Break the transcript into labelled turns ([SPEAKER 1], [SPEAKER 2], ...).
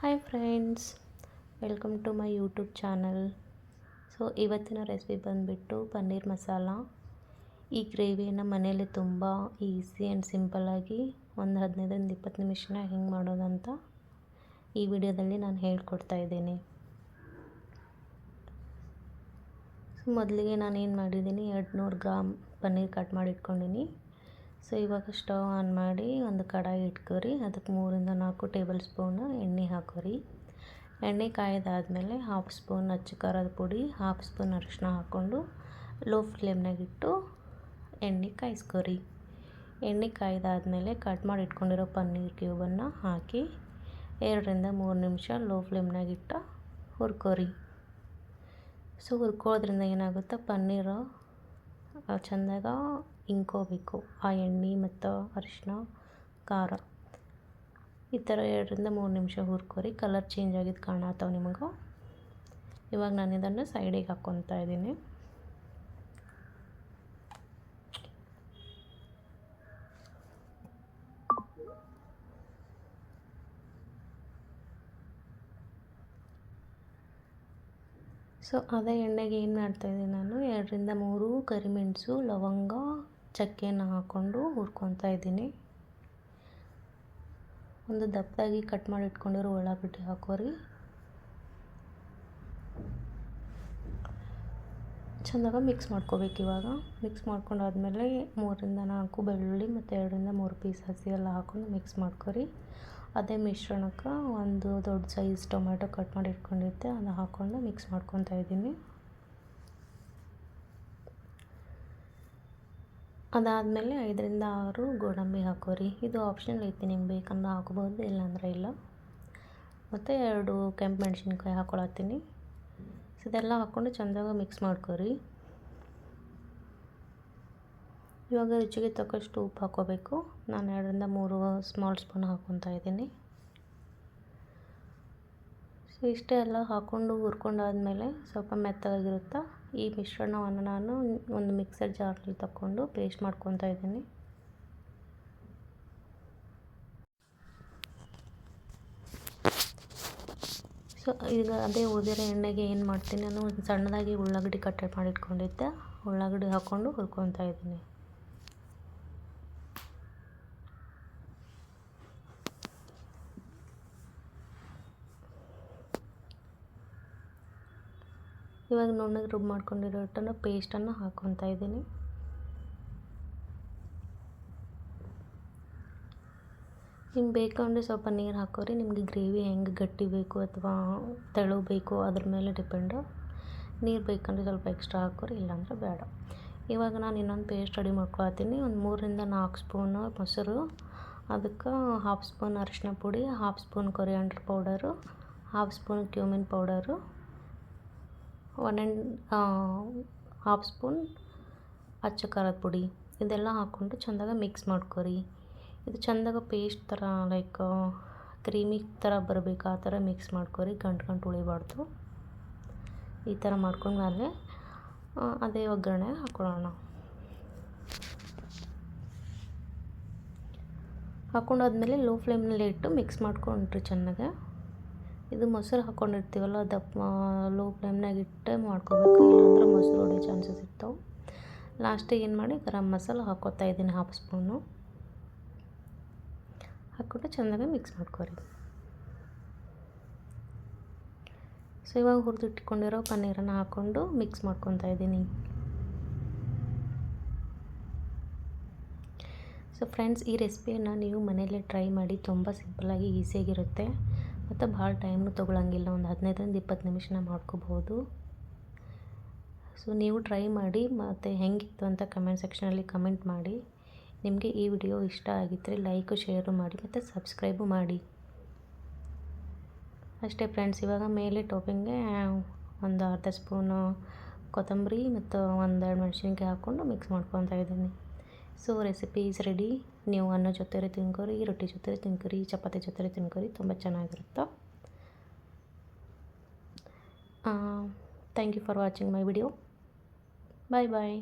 [SPEAKER 1] Hi friends welcome to my YouTube channel so ಇವತ್ತಿನ recipe ಬಂದುಬಿಟ್ಟು ಪನ್ನೀರ್ ಮಸಾಲ. ಈ ಗ್ರೇವಿಯನ್ನು ಮನೆಯಲ್ಲಿ ತುಂಬ ಈಸಿ ಆ್ಯಂಡ್ ಸಿಂಪಲ್ಲಾಗಿ ಒಂದು ಹದಿನೈದರಿಂದ ಇಪ್ಪತ್ತು ನಿಮಿಷನ ಹೆಂಗೆ ಮಾಡೋದಂತ ಈ ವಿಡಿಯೋದಲ್ಲಿ ನಾನು ಹೇಳ್ಕೊಡ್ತಾ ಇದ್ದೀನಿ. ಸೊ ಮೊದಲಿಗೆ ನಾನು ಏನು ಮಾಡಿದ್ದೀನಿ ಎರಡು ನೂರು ಗ್ರಾಮ್ ಪನ್ನೀರ್ ಕಟ್ ಮಾಡಿ ಇಟ್ಕೊಂಡಿನಿ ಸೊ, ಇವಾಗ ಸ್ಟವ್ ಆನ್ ಮಾಡಿ ಒಂದು ಕಡಾಯಿ ಇಟ್ಕೊರಿ. ಅದಕ್ಕೆ ಮೂರಿಂದ ನಾಲ್ಕು ಟೇಬಲ್ ಸ್ಪೂನ್ ಎಣ್ಣೆ ಹಾಕೋರಿ. ಎಣ್ಣೆ ಕಾಯ್ದಾದ್ಮೇಲೆ ಹಾಫ್ ಸ್ಪೂನ್ ಅಚ್ಚ ಖಾರದ ಪುಡಿ, ಹಾಫ್ ಸ್ಪೂನ್ ಅರಿಶಿನ ಹಾಕ್ಕೊಂಡು ಲೋ ಫ್ಲೇಮ್ನಾಗ ಇಟ್ಟು ಎಣ್ಣೆ ಕಾಯಿಸ್ಕೊರಿ. ಎಣ್ಣೆ ಕಾಯ್ದಾದ್ಮೇಲೆ ಕಟ್ ಮಾಡಿ ಇಟ್ಕೊಂಡಿರೋ ಪನ್ನೀರ್ ಕ್ಯೂಬನ್ನು ಹಾಕಿ ಎರಡರಿಂದ ಮೂರು ನಿಮಿಷ ಲೋ ಫ್ಲೇಮ್ನಾಗ ಇಟ್ಟು ಹುರ್ಕೋರಿ. ಸೊ ಹುರ್ಕೋದ್ರಿಂದ ಏನಾಗುತ್ತೆ? ಪನ್ನೀರು ಚೆಂದಾಗ ಇಂಕೋಬೇಕು. ಆ ಎಣ್ಣೆ ಮತ್ತು ಅರಿಶಿನ ಖಾರ. ಈ ಥರ ಎರಡರಿಂದ ಮೂರು ನಿಮಿಷ ಹುರ್ಕೋರಿ. ಕಲರ್ ಚೇಂಜ್ ಆಗಿದ್ದು ಕಾಣತ್ತವ ನಿಮಗೆ ಇವಾಗ ನಾನು ಇದನ್ನು ಸೈಡಿಗೆ ಹಾಕ್ಕೊತಾ ಇದ್ದೀನಿ. ಸೊ ಅದೇ ಎಣ್ಣೆಗೆ ಏನು ಮಾಡ್ತಾಯಿದ್ದೀನಿ ನಾನು? ಎರಡರಿಂದ ಮೂರು ಕರಿಮೆಣಸು, ಲವಂಗ ಚಕ್ಕೆನ ಹಾಕ್ಕೊಂಡು ಹುರ್ಕೊತಾ ಇದ್ದೀನಿ. ಒಂದು ದಪ್ಪದಾಗಿ ಕಟ್ ಮಾಡಿ ಇಟ್ಕೊಂಡಿರೋ ಉಳ್ಳಾಗಡ್ಡಿ ಹಾಕೋರಿ. ಚೆಂದಾಗ ಮಿಕ್ಸ್ ಮಾಡ್ಕೋಬೇಕು ಇವಾಗ. ಮಿಕ್ಸ್ ಮಾಡ್ಕೊಂಡಾದ್ಮೇಲೆ ಮೂರರಿಂದ ನಾಲ್ಕು ಬೆಳ್ಳುಳ್ಳಿ ಮತ್ತು ಎರಡರಿಂದ ಮೂರು ಪೀಸ್ ಹಸಿ ಎಲ್ಲ ಹಾಕ್ಕೊಂಡು ಮಿಕ್ಸ್ ಮಾಡ್ಕೊರಿ. ಅದೇ ಮಿಶ್ರಣಕ್ಕೆ ಒಂದು ದೊಡ್ಡ ಸೈಜ್ ಟೊಮೆಟೊ ಕಟ್ ಮಾಡಿ ಇಟ್ಕೊಂಡಿದ್ದೆ ಅದನ್ನ ಹಾಕ್ಕೊಂಡು ಮಿಕ್ಸ್ ಮಾಡ್ಕೊತಾ ಇದ್ದೀನಿ. ಅದಾದಮೇಲೆ ಐದರಿಂದ ಆರು ಗೋಡಂಬಿ ಹಾಕೋರಿ. ಇದು ಆಪ್ಷನಲ್ ಐತಿ, ನಿಮ್ಗೆ ಬೇಕಂದ್ರೆ ಹಾಕ್ಬೋದು, ಇಲ್ಲಾಂದ್ರೆ ಇಲ್ಲ. ಮತ್ತು ಎರಡು ಕೆಂಪು ಮೆಣಸಿನ್ಕಾಯಿ ಹಾಕೊಳತ್ತೀನಿ. ಇದೆಲ್ಲ ಹಾಕ್ಕೊಂಡು ಚೆಂದಾಗ ಮಿಕ್ಸ್ ಮಾಡ್ಕೋರಿ. ಇವಾಗ ರುಚಿಗೆ ತಕ್ಕಷ್ಟು ಉಪ್ಪು ಹಾಕ್ಕೋಬೇಕು ನಾನು ಎರಡರಿಂದ ಮೂರು ಸ್ಮಾಲ್ ಸ್ಪೂನ್ ಹಾಕ್ಕೊತಾ ಇದ್ದೀನಿ. ಸೊ, ಇಷ್ಟೇ ಎಲ್ಲ ಹಾಕ್ಕೊಂಡು ಹುರ್ಕೊಂಡಾದ್ಮೇಲೆ ಸ್ವಲ್ಪ ಮೆತ್ತಗಾಗಿರುತ್ತೆ, ಈ ಮಿಶ್ರಣವನ್ನು ನಾನು ಒಂದು ಮಿಕ್ಸರ್ ಜಾರಲ್ಲಿ ತಗೊಂಡು ಪೇಸ್ಟ್ ಮಾಡ್ಕೊತಾ ಇದ್ದೀನಿ. ಸೊ, ಈಗ ಅದೇ ಉದಿರೋ ಎಣ್ಣೆಗೆ ಏನು ಮಾಡ್ತೀನಿ, ನಾನು ಒಂದು ಸಣ್ಣದಾಗಿ ಉಳ್ಳಾಗಡ್ಡಿ ಕಟ್ ಮಾಡಿಟ್ಕೊಂಡಿದ್ದೆ, ಉಳ್ಳಾಗಡ್ಡಿ ಹಾಕ್ಕೊಂಡು ಹುರ್ಕೊತಾ ಇದ್ದೀನಿ. ಇವಾಗ ನುಣ್ಣಗೆ ರುಬ್ ಮಾಡ್ಕೊಂಡಿರೋ ಹಿಟ್ಟನ್ನು ಪೇಸ್ಟನ್ನು ಹಾಕ್ಕೊತಾ ಇದ್ದೀನಿ. ನಿಮ್ಗೆ ಬೇಕಂದರೆ ಸ್ವಲ್ಪ ನೀರು ಹಾಕೋರಿ. ನಿಮಗೆ ಗ್ರೇವಿ ಹೆಂಗೆ ಗಟ್ಟಿ ಬೇಕು ಅಥವಾ ತೆಳು ಬೇಕು ಅದ್ರ ಮೇಲೆ ಡಿಪೆಂಡು. ನೀರು ಬೇಕಂದರೆ ಸ್ವಲ್ಪ ಎಕ್ಸ್ಟ್ರಾ ಹಾಕೋರಿ, ಇಲ್ಲಾಂದರೆ ಬೇಡ. ಇವಾಗ ನಾನು ಇನ್ನೊಂದು ಪೇಸ್ಟ್ ರೆಡಿ ಮಾಡ್ಕೊಳ್ತೀನಿ. ಒಂದು ಮೂರರಿಂದ ನಾಲ್ಕು ಸ್ಪೂನು ಮೊಸರು, ಅದಕ್ಕೆ ಹಾಫ್ ಸ್ಪೂನ್ ಅರಿಶಿನ ಪುಡಿ, half spoon coriander powder, half spoon cumin powder one and half spoon ಅಚ್ಚ ಖಾರದ ಪುಡಿ. ಇದೆಲ್ಲ ಹಾಕ್ಕೊಂಡು ಚೆಂದಾಗ ಮಿಕ್ಸ್ ಮಾಡ್ಕೊರಿ. ಇದು ಚೆಂದಾಗ ಪೇಸ್ಟ್ ಥರ, ಲೈಕ್ ಕ್ರೀಮಿ ಥರ ಬರಬೇಕು, ಆ ಥರ ಮಿಕ್ಸ್ ಮಾಡ್ಕೊರಿ. ಗಂಟು ಗಂಟು ಉಳಿಬಾರ್ದು. ಈ ಥರ ಮಾಡ್ಕೊಂಡ್ಮೇಲೆ ಅದೇ ಒಗ್ಗರಣೆ ಹಾಕ್ಕೊಳ್ಳೋಣ ಹಾಕ್ಕೊಂಡಾದ್ಮೇಲೆ ಲೋ ಫ್ಲೇಮ್ನಲ್ಲಿ ಇಟ್ಟು ಮಿಕ್ಸ್ ಮಾಡ್ಕೊಂಡ್ರಿ ಚೆನ್ನಾಗೆ ಇದು ಮೊಸರು ಹಾಕ್ಕೊಂಡಿರ್ತೀವಲ್ಲ ದಪ್ಪ ಲೋ ಫ್ಲೇಮ್ನಾಗ ಇಟ್ಟೆ ಮಾಡ್ಕೋಬೇಕು, ಇಲ್ಲಾಂದ್ರೆ ಮೊಸರು ಹೊಡೆಯೋ ಚಾನ್ಸಸ್ ಇರ್ತಾವೆ. ಲಾಸ್ಟಿಗೆ ಏನು ಮಾಡಿ, ಗರಂ ಮಸಾಲ ಹಾಕೋತಾ ಇದ್ದೀನಿ ಹಾಫ್ ಸ್ಪೂನು ಹಾಕ್ಕೊಂಡು ಚೆನ್ನಾಗಿ ಮಿಕ್ಸ್ ಮಾಡ್ಕೊರಿ. ಸೊ ಇವಾಗ ಹುರಿದು ಇಟ್ಕೊಂಡಿರೋ ಪನ್ನೀರನ್ನು ಹಾಕ್ಕೊಂಡು ಮಿಕ್ಸ್ ಮಾಡ್ಕೊತಾ ಇದ್ದೀನಿ. ಸೊ ಫ್ರೆಂಡ್ಸ್ ಈ ರೆಸಿಪಿಯನ್ನು ನೀವು ಮನೆಯಲ್ಲೇ ಟ್ರೈ ಮಾಡಿ, ತುಂಬ ಸಿಂಪಲ್ಲಾಗಿ ಈಸಿಯಾಗಿರುತ್ತೆ ಮತ್ತು ಭಾಳ ಟೈಮ್ನು ತೊಗೊಳಂಗಿಲ್ಲ. ಒಂದು ಹದಿನೈದರಿಂದ ಇಪ್ಪತ್ತು ನಿಮಿಷನ ಮಾಡ್ಕೋಬಹುದು ಸೊ, ನೀವು ಟ್ರೈ ಮಾಡಿ, ಮತ್ತು ಹೆಂಗಿತ್ತು ಅಂತ ಕಮೆಂಟ್ ಸೆಕ್ಷನಲ್ಲಿ ಕಮೆಂಟ್ ಮಾಡಿ. ನಿಮಗೆ ಈ ವಿಡಿಯೋ ಇಷ್ಟ ಆಗಿದ್ದರೆ ಲೈಕು, ಶೇರು ಮಾಡಿ, ಮತ್ತು ಸಬ್ಸ್ಕ್ರೈಬು ಮಾಡಿ. ಅಷ್ಟೇ ಫ್ರೆಂಡ್ಸ್, ಇವಾಗ ಮೇಲೆ ಟಾಪಿಂಗ್ಗೆ ಒಂದು ಅರ್ಧ ಸ್ಪೂನು ಕೊತ್ತಂಬರಿ ಮತ್ತು ಒಂದೆರಡು ಮೆಣಸಿನ್ಕಾಯಿ ಹಾಕ್ಕೊಂಡು ಮಿಕ್ಸ್ ಮಾಡ್ಕೊತಾ ಇದ್ದೀನಿ. So recipe is ready. ನೀವು ಅನ್ನ ಜೊತೆ ತಿನ್ಕೋರಿ, ರೊಟ್ಟಿ ಜೊತೆ ತಿನ್ಕೋರಿ, ಚಪಾತಿ ಜೊತೆ ತಿನ್ಕೋರಿ, ತುಂಬ ಚೆನ್ನಾಗಿರುತ್ತೆ. Thank you for watching my video bye bye